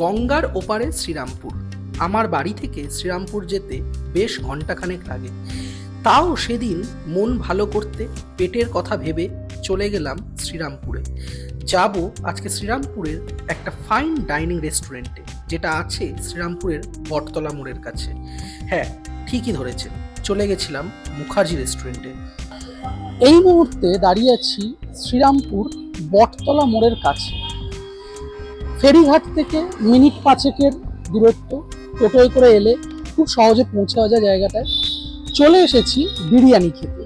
গঙ্গার ওপারে শ্রীরামপুর। আমার বাড়ি থেকে শ্রীরামপুর যেতে বেশ ঘন্টাখানেক লাগে। তাও সেদিন মন ভালো করতে পেটের কথা ভেবে চলে গেলাম শ্রীরামপুরে। যাব আজকে শ্রীরামপুরের একটা ফাইন ডাইনিং রেস্টুরেন্টে, যেটা আছে শ্রীরামপুরের বটতলা মোড়ের কাছে। হ্যাঁ ঠিকই ধরেছেন, চলে গেছিলাম মুখার্জি রেস্টুরেন্টে। এই মুহূর্তে দাঁড়িয়ে আছি শ্রীরামপুর বটতলা মোড়ের কাছে। ফেরিঘাট থেকে মিনিট পাঁচেকের দূরত্ব, টোটোয় করে এলে খুব সহজে পৌঁছে যায় জায়গাটায়। চলে এসেছি বিরিয়ানি খেতে।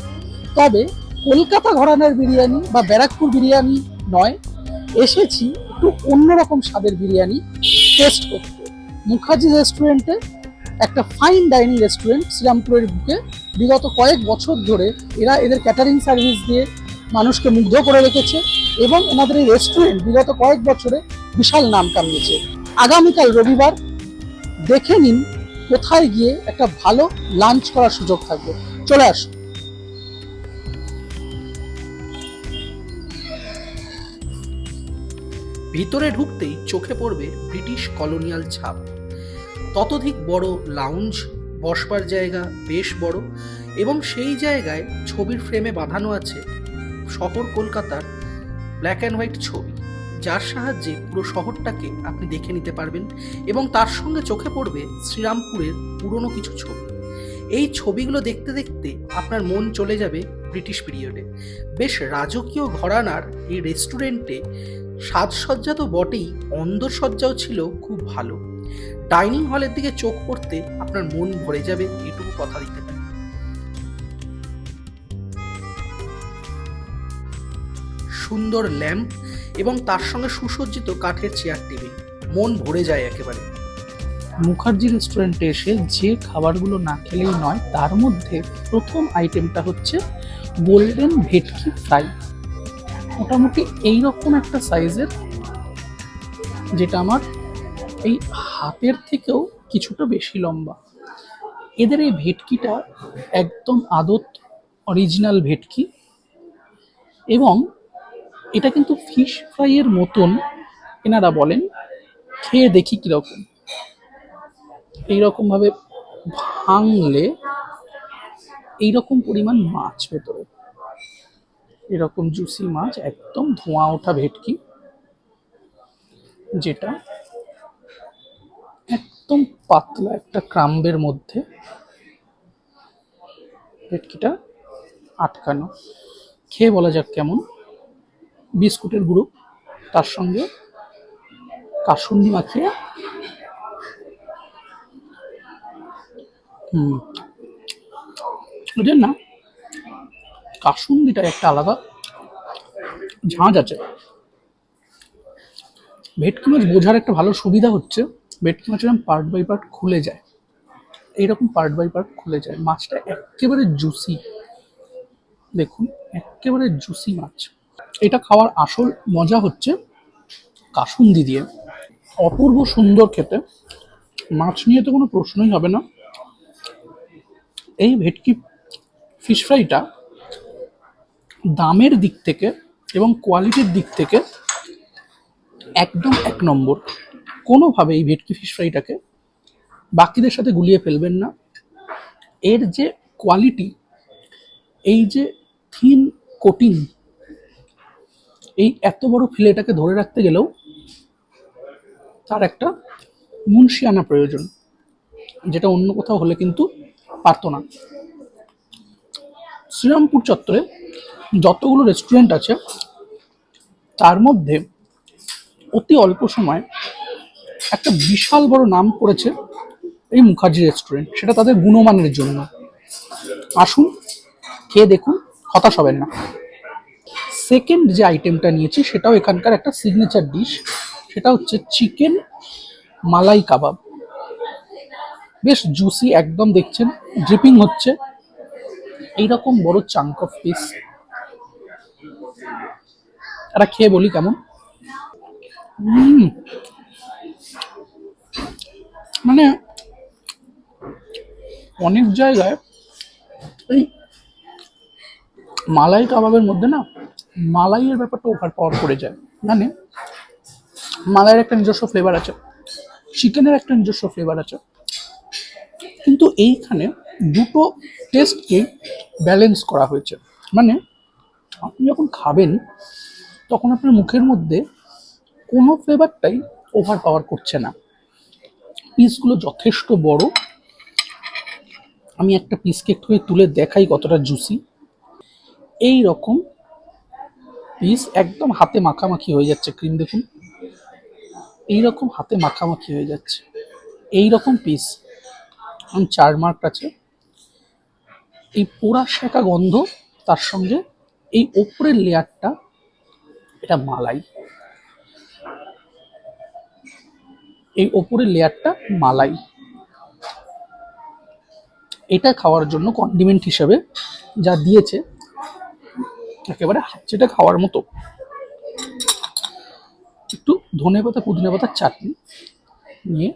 তবে কলকাতা ঘরানার বিরিয়ানি বা ব্যারাকপুর বিরিয়ানি নয়, এসেছি একটু অন্যরকম স্বাদের বিরিয়ানি, টেস্ট করতে। মুখার্জি রেস্টুরেন্টে একটা ফাইন ডাইনিং রেস্টুরেন্ট শ্রীরামপুরের বুকে। বিগত কয়েক বছর ধরে এরা এদের ক্যাটারিং সার্ভিস দিয়ে মানুষকে মুগ্ধ করে রেখেছে এবং এনাদের এই রেস্টুরেন্ট বিগত কয়েক বছরে বিশাল নাম কামিয়েছে আগামীকাল রবিবার দেখে নিন কোথায় গিয়ে একটা ভালো লাঞ্চ করার সুযোগ থাকবে। চলে আসুন। ভিতরে ঢুকতেই চোখে পড়বে ব্রিটিশ কলোনিয়াল ছাপ। ততোধিক বড় লাউঞ্জ বসবার জায়গা বেশ বড় এবং সেই জায়গায় ছবির ফ্রেমে বাঁধানো আছে শহর কলকাতার ব্ল্যাক অ্যান্ড হোয়াইট ছবি। যার সাহায্যে পুরো শহরটাকে আপনি দেখে নিতে পারবেন এবং তার সঙ্গে চোখে পড়বে শ্রীরামপুরের পুরনো কিছু ছবি। এই ছবিগুলো দেখতে দেখতে আপনার মন চলে যাবে ব্রিটিশ পিরিয়ডে। বেশ রাজকীয় ঘরানার এই রেস্টুরেন্টে সাজসজ্জা তো বটেই, অন্দরসজ্জাও ছিল খুব ভালো। ডাইনিং হলের দিকে চোখ পড়তে আপনার মন ভরে যাবে এটুকু কথা দিতে পারি। সুন্দর ল্যাম্প এবং তার সঙ্গে সুসজ্জিত কাঠের চেয়ার টেবিল মন ভরে যায় একেবারে। মুখার্জি রেস্টুরেন্টে এসে যে খাবারগুলো না খেলেই নয়, তার মধ্যে প্রথম আইটেমটা হচ্ছে গোল্ডেন ভেটকি ফ্রাই মোটামুটি এইরকম একটা সাইজের যেটা আমার এই হাতের থেকেও কিছুটা বেশি লম্বা। এদের এই ভেটকিটা একদম আদত অরিজিনাল ভেটকি এবং এটা কিন্তু ফিশ ফ্রাইয়ের মতন এনারা বলেন, খেয়ে দেখি কীরকম। এইরকম ভাবে ভাঙলে এইরকম পরিমাণ মাছ ভেতরে। এরকম জুসি মাছ, একদম ধোঁয়া ওঠা ভেটকি, যেটা একদম পাতলা একটা ক্রাম্বের মধ্যে ভেটকিটা আটকানো। খেয়ে বলা যাক কেমন। বিস্কুটের গুঁড়ো তার সঙ্গে কাসুন্দি মাখিয়ে, হুম, ওদের না কাসুন্দিটা একটা আলাদা ঝাঁজ আছে। ভেটকি মাছ বোঝার একটা ভালো সুবিধা হচ্ছে, ভেটকি মাছ এরকম পার্ট বাই পার্ট খুলে যায়, এইরকম পার্ট বাই পার্ট খুলে যায়, মাছটা একেবারে জুসি দেখুন, একেবারে জুসি মাছ। এটা খাওয়ার আসল মজা হচ্ছে কাসুন্দি দিয়ে। অপূর্ব সুন্দর খেতে। মাছ নিয়ে তো কোনো প্রশ্নই হবে না। এই ভেটকি ফিশ ফ্রাইটা দামের দিক থেকে এবং কোয়ালিটির দিক থেকে একদম এক নম্বর। কোনোভাবে এই ভেটকি ফিশ ফ্রাইটাকে বাকিদের সাথে গুলিয়ে ফেলবেন না। এর যে কোয়ালিটি এই যে থিন কোটিং এই এত বড় ফিলেটাকে ধরে রাখতে গেলেও তার একটা মুন্সিয়ানা প্রয়োজন, যেটা অন্য কোথাও হলে কিন্তু পারতো না। শ্রীরামপুর চত্বরে যতগুলো রেস্টুরেন্ট আছে, তার মধ্যে অতি অল্প সময় একটা বিশাল বড় নাম করেছে এই মুখার্জি রেস্টুরেন্ট সেটা তাদের গুণমানের জন্য। আসুন, খেয়ে দেখুন, হতাশ হবেন না। সেকেন্ড যে আইটেমটা নিয়েছি, সেটাও এখানকার একটা সিগনেচার ডিশ সেটা হচ্ছে চিকেন মালাই কাবাব। বেশ জুসি একদম দেখছেন ড্রিপিং হচ্ছে। এইরকম বড় চাঙ্ক অফ পিস এটা খেয়ে বলি কেমন? মানে অনেক জায়গায় এই মালাই কাবাবের মধ্যে না মালাইয়ের ব্যাপারটা ওভার পাওয়ার করে যায়। মানে মালাইয়ের একটা নিজস্ব ফ্লেভার আছে। চিকেনের একটা নিজস্ব ফ্লেভার আছে। কিন্তু এইখানে দুটো টেস্টকে ব্যালেন্স করা হয়েছে। মানে আপনি যখন খাবেন, তখন আপনার মুখের মধ্যে কোনো ফ্লেভারটাই ওভার পাওয়ার করছে না। পিসগুলো যথেষ্ট বড়। আমি একটা পিসকে একটু তুলে দেখাই কতটা জুসি এই রকম পিস একদম হাতে মাখামাখি হয়ে যাচ্ছে ক্রিম দেখুন। এই রকম হাতে মাখামাখি হয়ে যাচ্ছে। এই রকম পিস আমি চার মার্ক আছে। এই পোড়া শেখা গন্ধ তার সঙ্গে এই ওপরের লেয়ারটা এটা মালাই। এই ওপরের লেয়ারটা মালাই। এটা খাওয়ার জন্য কন্ডিমেন্ট হিসেবে যা দিয়েছে একেবারে হাতচেটে খাওয়ার মতো। একটু ধনে পাতা, পুদিনা পাতার চাটনি নিয়ে।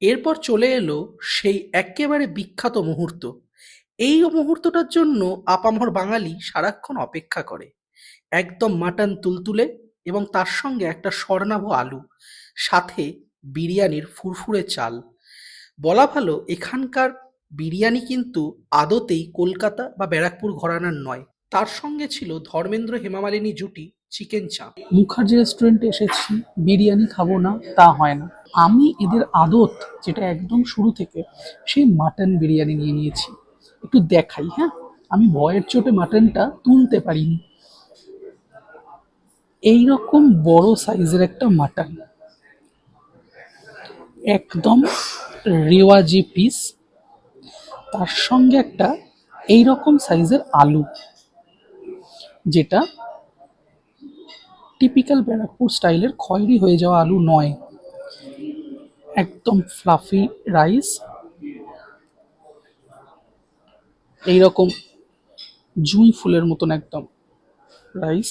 এরপর চলে এলো সেই একেবারে বিখ্যাত মুহূর্ত। এই মুহূর্তটার জন্য আপামর বাঙালি সারাক্ষণ অপেক্ষা করে। একদম মাটন তুলতুলে এবং তার সঙ্গে একটা স্বর্ণাভ আলু, সাথে বিরিয়ানির ফুরফুরে চাল। বলা ভালো এখানকার বিরিয়ানি কিন্তু আদতেই কলকাতা বা ব্যারাকপুর ঘরানার নয়। তার সঙ্গে ছিল ধর্মেন্দ্র হেমামালিনী জুটি চিকেন চাপ। মুখার্জি রেস্টুরেন্টে এসেছি, বিরিয়ানি খাব না, তা হয় না। আমি এদের আদত, যেটা একদম শুরু থেকে, সেই মাটন বিরিয়ানি নিয়ে নিয়েছি। একটু দেখাই হ্যাঁ? আমি ভয়ের চোটে মাটনটা তুলতে পারিনি। এই রকম বড় সাইজের একটা মাটন। একদম রেওয়াজি পিস তার সঙ্গে একটা এই রকম সাইজের আলু, যেটা টিপিক্যাল ব্যারাকপুর স্টাইলের খয়েরি হয়ে যাওয়া আলু নয়। একদম ফ্লাফি রাইস এইরকম জুঁই ফুলের মতন একদম রাইস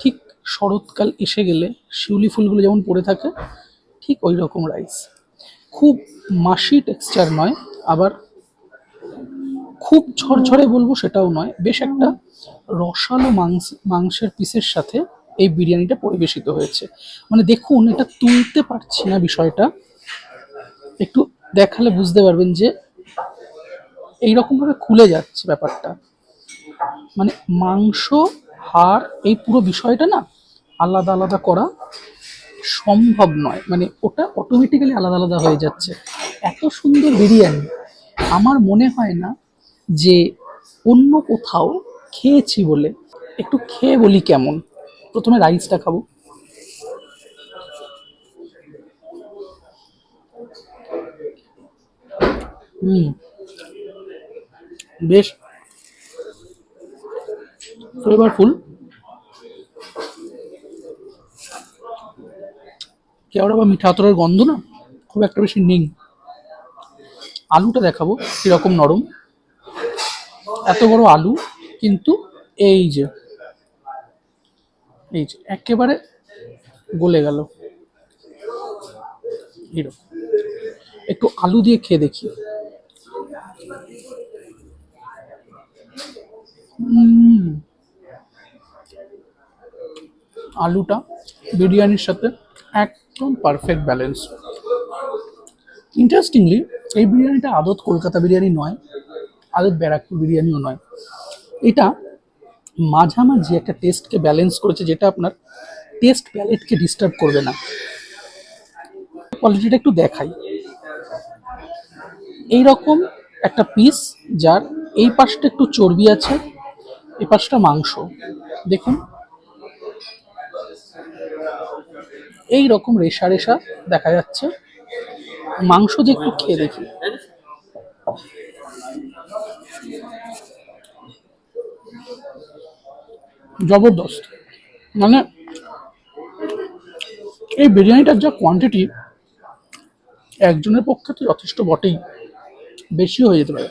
ঠিক শরৎকাল এসে গেলে শিউলি ফুলগুলো যেমন পড়ে থাকে, ঠিক ওই রকম রাইস খুব মাসি টেক্সচার নয়, আবার খুব ঝরঝরে বলব সেটাও নয়, বেশ একটা রসালো মাংস, মাংসের পিসের সাথে এই বিরিয়ানিটা পরিবেশিত হয়েছে। মানে দেখুন, এটা তুলতে পারছি না বিষয়টা। একটু দেখালে বুঝতে পারবেন যে এইরকমভাবে খুলে যাচ্ছে ব্যাপারটা। মানে মাংস, হাড়, এই পুরো বিষয়টা না আলাদা আলাদা করা সম্ভব নয়। মানে ওটা অটোমেটিক্যালি আলাদা আলাদা হয়ে যাচ্ছে। এত সুন্দর বিরিয়ানি। আমার মনে হয় না যে অন্য কোথাও খেয়েছি বলে, একটু খেয়ে বলি কেমন? প্রথমে রাইসটা খাব। হুম, বেশ। ফ্লেভারফুল কেওড়া বা মিঠা আতরের গন্ধ না? খুব একটা বেশি নেই। আলুটা দেখাবো, কীরকম নরম। এত বড় আলু, কিন্তু এই যে এই যে, একেবারে গলে গেল। একটু আলু দিয়ে খেয়ে দেখি। আলুটা বিরিয়ানির সাথে একদম পারফেক্ট ব্যালেন্স ইন্টারেস্টিংলি এই বিরিয়ানিটা আদত কলকাতা বিরিয়ানি নয়। আদত ব্যারাকপুর বিরিয়ানিও নয়। এটা মাঝামাঝি একটা টেস্টকে ব্যালেন্স করেছে যেটা আপনার টেস্ট প্যালেটকে ডিস্টার্ব করবে না। কোয়ালিটিটা একটু দেখাই। এই রকম একটা পিস যার এই পাশটা একটু চর্বি আছে এই পাশটা মাংস। দেখুন। এই রকম রেশা রেশা দেখা যাচ্ছে। মাংস যে একটু খেয়ে দেখি। জবরদস্ত। মানে এই বিরিয়ানিটার যা কোয়ান্টিটি একজনের পক্ষে তো যথেষ্ট বটেই। বেশি হয়ে যেতে পারে।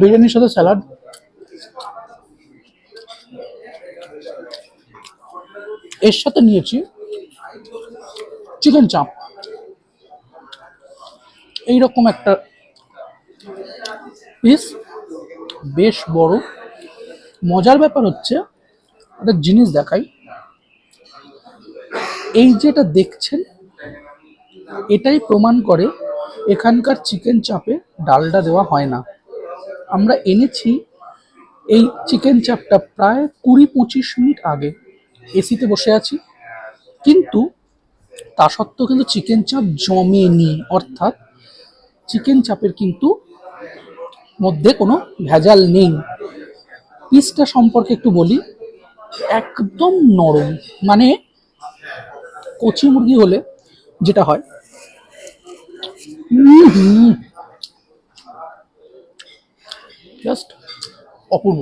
বিরিয়ানির সাথে স্যালাড। এর সাথে নিয়েছি চিকেন চাপ। এইরকম একটা পিস বেশ বড়। মজার ব্যাপার হচ্ছে, একটা জিনিস দেখাই। এই যেটা দেখছেন, এটাই প্রমাণ করে এখানকার চিকেন চাপে ডালটা দেওয়া হয় না। আমরা এনেছি, এই চিকেন চাপটা প্রায় কুড়ি পঁচিশ মিনিট আগে এসিতে বসে আছি। কিন্তু তা সত্ত্বেও কিন্তু চিকেন চাপ জমেনি, অর্থাৎ চিকেন চাপের কিন্তু মধ্যে কোনো ভেজাল নেই। পিসটা সম্পর্কে একটু বলি, একদম নরম। মানে কচি মুরগি হলে যেটা হয় জাস্ট অপূর্ব।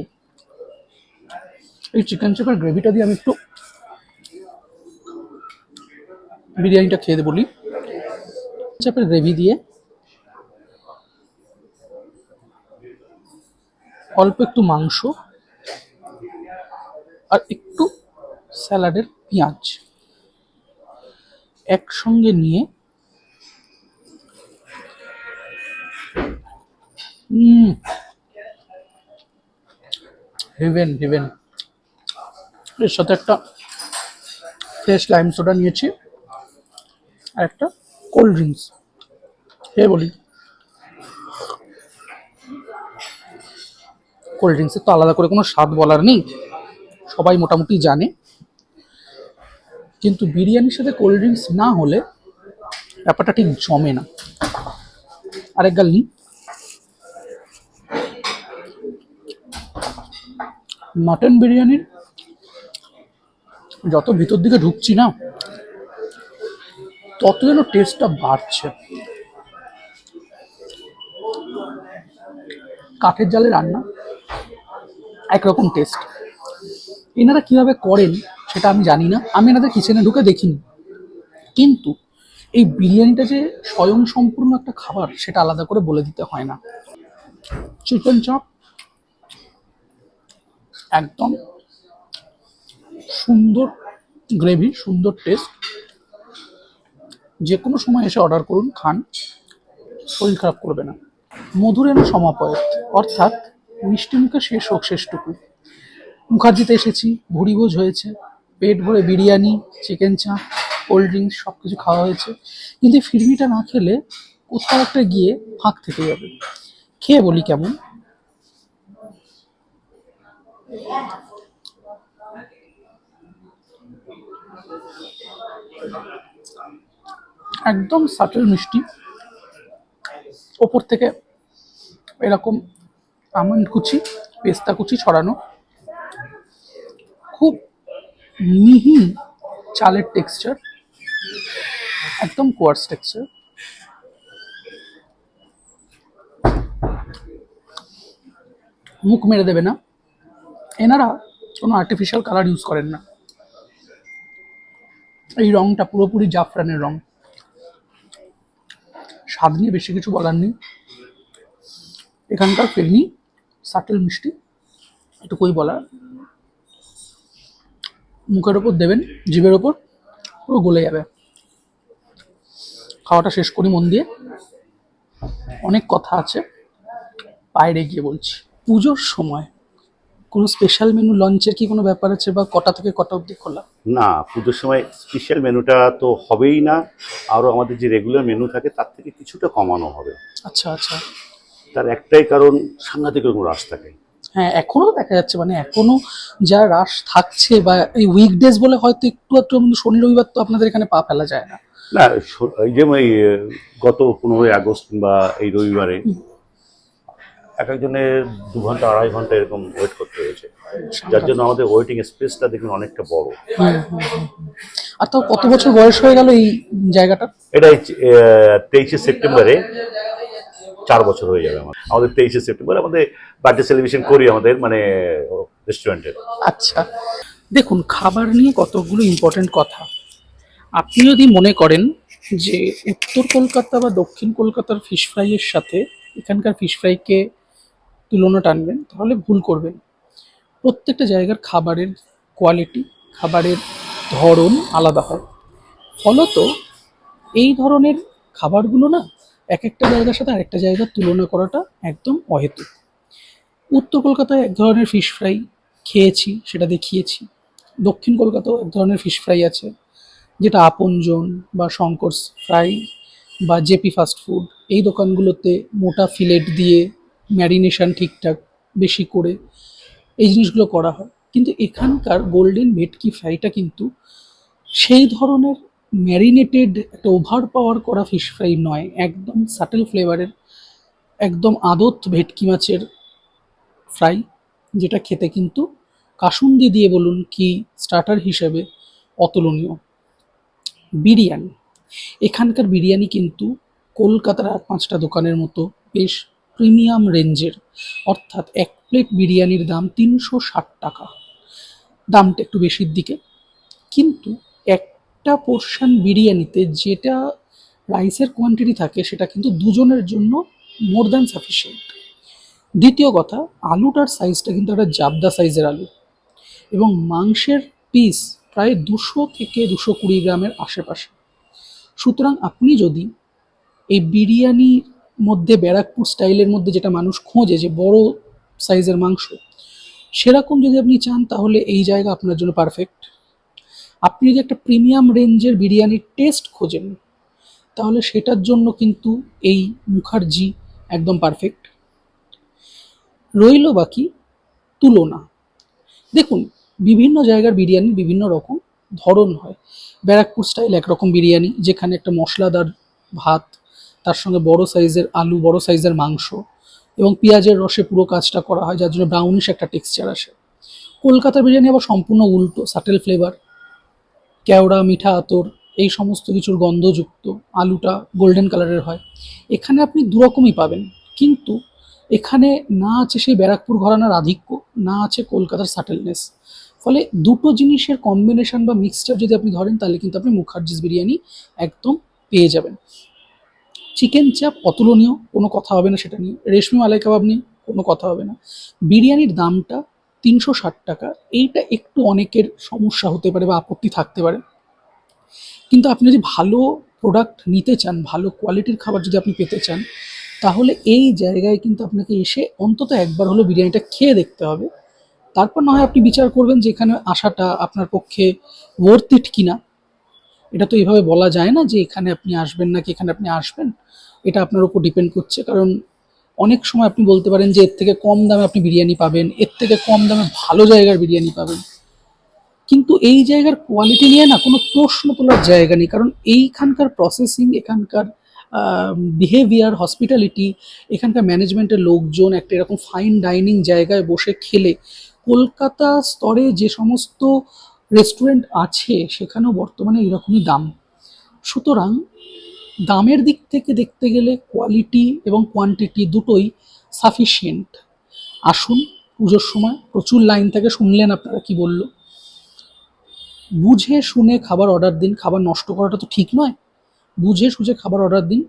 এই চিকেন চাপের গ্রেভিটা দিয়ে আমি একটু বিরিয়ানিটা খেয়ে বলি। চাপের গ্রেভি দিয়ে অল্প একটু মাংস আর একটু স্যালাডের পেঁয়াজ একসঙ্গে নিয়ে হেভেন হেভেন এর সাথে একটা ফ্রেশ লাইম সোডা নিয়েছি আর একটা কোল্ড ড্রিঙ্কস। হে বলি। কোল্ড ড্রিঙ্কসের তো আলাদা করে কোনো স্বাদ বলার নেই। সবাই মোটামুটি জানে। কিন্তু বিরিয়ানির সাথে কোল্ড ড্রিঙ্কস না হলে ব্যাপারটা ঠিক জমে না। আরেক গাল নি মাটন বিরিয়ানির যত ভিতর দিকে ঢুকছি না, তত যেন টেস্টটা বাড়ছে। কাঠের জালে রান্না একরকম টেস্ট এনারা কীভাবে করেন সেটা আমি জানি না। আমি এনাদের কিচেনে ঢুকে দেখিনি। কিন্তু এই বিরিয়ানিটা যে স্বয়ং সম্পূর্ণ একটা খাবার, সেটা আলাদা করে বলে দিতে হয় না। চিকেন চপ একদম সুন্দর গ্রেভি সুন্দর টেস্ট যে কোনো সময় এসে অর্ডার করুন, খান, শরীর খারাপ করবে না। মধুরেণ সমাপয়ত। অর্থাৎ মিষ্টি মুখে শেষ হোক শেষটুকু। মুখার্জিতে এসেছি, ভুড়িভোজ হয়েছে, পেট ভরে biryani chicken chaap cold drinks সব কিছু খাওয়া হয়েছে। কিন্তু এই ফিরনিটা না খেলে কোথাও একটা গিয়ে ফাঁক থেকে যাবে। খেয়ে বলি কেমন? একদম সাটেল মিষ্টি। ওপর থেকে এরকম আমন্ড কুচি, পেস্তা কুচি ছড়ানো। খুব মিহি চালের টেক্সচার একদম কোয়ার্স টেক্সচার মুখ মেরে দেবে না। এনারা কোনো আর্টিফিশিয়াল কালার ইউজ করেন না। এই রংটা পুরোপুরি জাফরানের রং। স্বাদ নিয়ে বেশি কিছু বলার নেই। এখানকার ফেরনি সাটেল মিষ্টি এটুকুই বলার মুখের ওপর দেবেন জিভের ওপর পুরো গলে যাবে। খাওয়াটা শেষ করি মন দিয়ে। অনেক কথা আছে বাইরে গিয়ে বলছি। পুজোর সময় কোনো স্পেশাল মেনু লঞ্চের কি কোনো ব্যাপার আছে বা কটা থেকে কটা অবধি খোলা? না পুজোর সময় স্পেশাল মেনুটা তো হবেই না। আরও আমাদের যে রেগুলার মেনু থাকে তার থেকে কিছুটা কমানো হবে। আচ্ছা আচ্ছা। তার একটাই কারণ সাংঘাতিক রকম রাশ থাকে। হ্যাঁ এখনও দেখা যাচ্ছে মানে এখনও যা রাশ থাকছে বা এই উইকডেজ বলে হয়তো একটু একটু শনি রবিবার তো আপনাদের এখানে পা ফেলা যায় না। না এই যে এই গত পনেরোই আগস্ট কিংবা এই রবিবারে এক একজনের দু ঘণ্টা আড়াই ঘণ্টা এরকম ওয়েট করতে হয়েছে। যার জন্য আমাদের ওয়েটিং স্পেসটা দেখুন অনেকটা বড়। আর তাও কত বছর বয়স হয়ে গেল এই জায়গাটা? এটা তেইশে সেপ্টেম্বরে চার বছর হয়ে যাবে আমার আমাদের তেইশে সেপ্টেম্বরে, আমাদের বার্থডে সেলিব্রেশন করি আমাদের মানে রেস্টুরেন্টের আচ্ছা। দেখুন, খাবার নিয়ে কতগুলো ইম্পর্টেন্ট কথা। আপনি যদি মনে করেন যে উত্তর কলকাতা বা দক্ষিণ কলকাতার ফিশ ফ্রাইয়ের সাথে এখানকার ফিশ ফ্রাইকে তুলনা টানবেন, তাহলে ভুল করবেন। প্রত্যেকটা জায়গার খাবারের কোয়ালিটি খাবারের ধরন আলাদা হয়। ফলত এই ধরনের খাবারগুলো না এক একটা জায়গার সাথে আরেকটা জায়গার তুলনা করাটা একদম অহেতুক। উত্তর কলকাতায় এক ধরনের ফিশ ফ্রাই খেয়েছি, সেটা দেখিয়েছি। দক্ষিণ কলকাতাও এক ধরনের ফিশ ফ্রাই আছে, যেটা আপনজন বা শঙ্কর ফ্রাই বা জেপি ফাস্ট ফুড এই দোকানগুলোতে মোটা ফিলেট দিয়ে ম্যারিনেশন ঠিকঠাক বেশি করে এই জিনিসগুলো করা হয়। কিন্তু এখানকার গোল্ডেন ভেটকি ফ্রাইটা কিন্তু সেই ধরনের ম্যারিনেটেড একটা ওভার পাওয়ার করা ফিশ ফ্রাই নয়, একদম সাটেল ফ্লেভারের একদম আদত ভেটকি মাছের ফ্রাই যেটা খেতে কিন্তু কাসুন্দি দিয়ে বলুন কি স্টার্টার হিসেবে অতুলনীয়। বিরিয়ানি, এখানকার বিরিয়ানি কিন্তু কলকাতার আর পাঁচটা দোকানের মতো বেশ প্রিমিয়াম রেঞ্জের অর্থাৎ এক প্লেট বিরিয়ানির দাম তিনশো ষাট টাকা। দামটা একটু বেশির দিকে, কিন্তু একটা পোর্শন বিরিয়ানিতে যেটা রাইসের কোয়ান্টিটি থাকে, সেটা কিন্তু দুজনের জন্য মোর দ্যান সাফিসিয়েন্ট দ্বিতীয় কথা আলুটার সাইজটা কিন্তু একটা জাবদা সাইজের আলু। এবং মাংসের পিস প্রায় দুশো থেকে দুশো কুড়ি গ্রামের আশেপাশে। সুতরাং আপনি যদি এই বিরিয়ানির মধ্যে ব্যারাকপুর স্টাইলের মধ্যে যেটা মানুষ খোঁজে যে বড় সাইজের মাংস, সেরকম যদি আপনি চান, তাহলে এই জায়গা আপনার জন্য পারফেক্ট আপনি যদি একটা প্রিমিয়াম রেঞ্জের বিরিয়ানির টেস্ট খোঁজেন, তাহলে সেটার জন্য কিন্তু এই মুখার্জি একদম পারফেক্ট। রইল বাকি তুলনা। দেখুন, বিভিন্ন জায়গার বিরিয়ানি বিভিন্ন রকম ধরন হয়। ব্যারাকপুর স্টাইল একরকম বিরিয়ানি, যেখানে একটা মশলাদার ভাত, তার সঙ্গে বড় সাইজের আলু, বড় সাইজের মাংস এবং পেঁয়াজের রসে পুরো কাজটা করা হয়, যার জন্য ব্রাউনিশ একটা টেক্সচার আসে। কলকাতার বিরিয়ানি আবার সম্পূর্ণ উল্টো সাটেল ফ্লেভার কেওড়া, মিঠা আতর, এই সমস্ত কিছুর গন্ধযুক্ত আলুটা গোল্ডেন কালারের হয়। এখানে আপনি দুরকমই পাবেন, কিন্তু এখানে না আছে সেই ব্যারাকপুর ঘরানার আধিক্য, না আছে কলকাতার সাটেলনেস ফলে দুটো জিনিসের কম্বিনেশন বা মিক্সচার যদি আপনি ধরেন, তাহলে কিন্তু আপনি মুখার্জিস বিরিয়ানি একদম পেয়ে যাবেন। চিকেন চাপ অতুলনীয়, কোনো কথা হবে না সেটা নিয়ে। রেশমি মালাই কাবাব নিয়ে কোনো কথা হবে না। বিরিয়ানির দামটা তিনশো ষাট টাকা। এইটা একটু অনেকের সমস্যা হতে পারে বা আপত্তি থাকতে পারে। কিন্তু আপনি যদি ভালো প্রোডাক্ট নিতে চান, ভালো কোয়ালিটির খাবার যদি আপনি পেতে চান, তাহলে এই জায়গায় কিন্তু আপনাকে এসে অন্তত একবার হলো বিরিয়ানিটা খেয়ে দেখতে হবে। তারপর না হয় আপনি বিচার করবেন যে এখানে আসাটা আপনার পক্ষে ওয়ার্থ ইট কিনা। এটা তো এইভাবে বলা যায় না যে এখানে আপনি আসবেন নাকি এখানে আপনি আসবেন। এটা আপনার উপর ডিপেন্ড করছে। কারণ অনেক সময় আপনি বলতে পারেন যে এর থেকে কম দামে আপনি বিরিয়ানি পাবেন, এর থেকে কম দামে ভালো জায়গার বিরিয়ানি পাবেন। কিন্তু এই জায়গার কোয়ালিটি নিয়ে না কোনো প্রশ্ন তোলার জায়গা নেই, কারণ এইখানকার প্রসেসিং এখানকার বিহেভিয়ার হসপিটালিটি এখানকার ম্যানেজমেন্টের লোকজন একটা এরকম ফাইন ডাইনিং জায়গায় বসে খেলে কলকাতা স্তরে যে সমস্ত রেস্টুরেন্ট আছে সেখানেও বর্তমানে এরকমই দাম। সুতরাং দামের দিক থেকে দেখতে গেলে কোয়ালিটি এবং কোয়ান্টিটি দুটোই সাফিসিয়েন্ট আসুন, পুজোর সময় প্রচুর লাইন থেকে শুনলেন আপনারা কি বলল। বুঝে শুনে খাবার অর্ডার দিন, খাবার নষ্ট করাটা তো ঠিক নয়। বুঝে সুঝে খাবার অর্ডার দিন,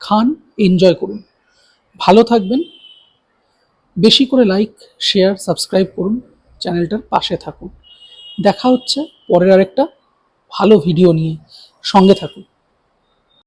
খান এনজয় করুন। ভালো থাকবেন। বেশি করে লাইক শেয়ার সাবস্ক্রাইব করুন চ্যানেলটার পাশে থাকুন। দেখা হচ্ছে পরের আরেকটা ভালো ভিডিও নিয়ে। সঙ্গে থাকুন।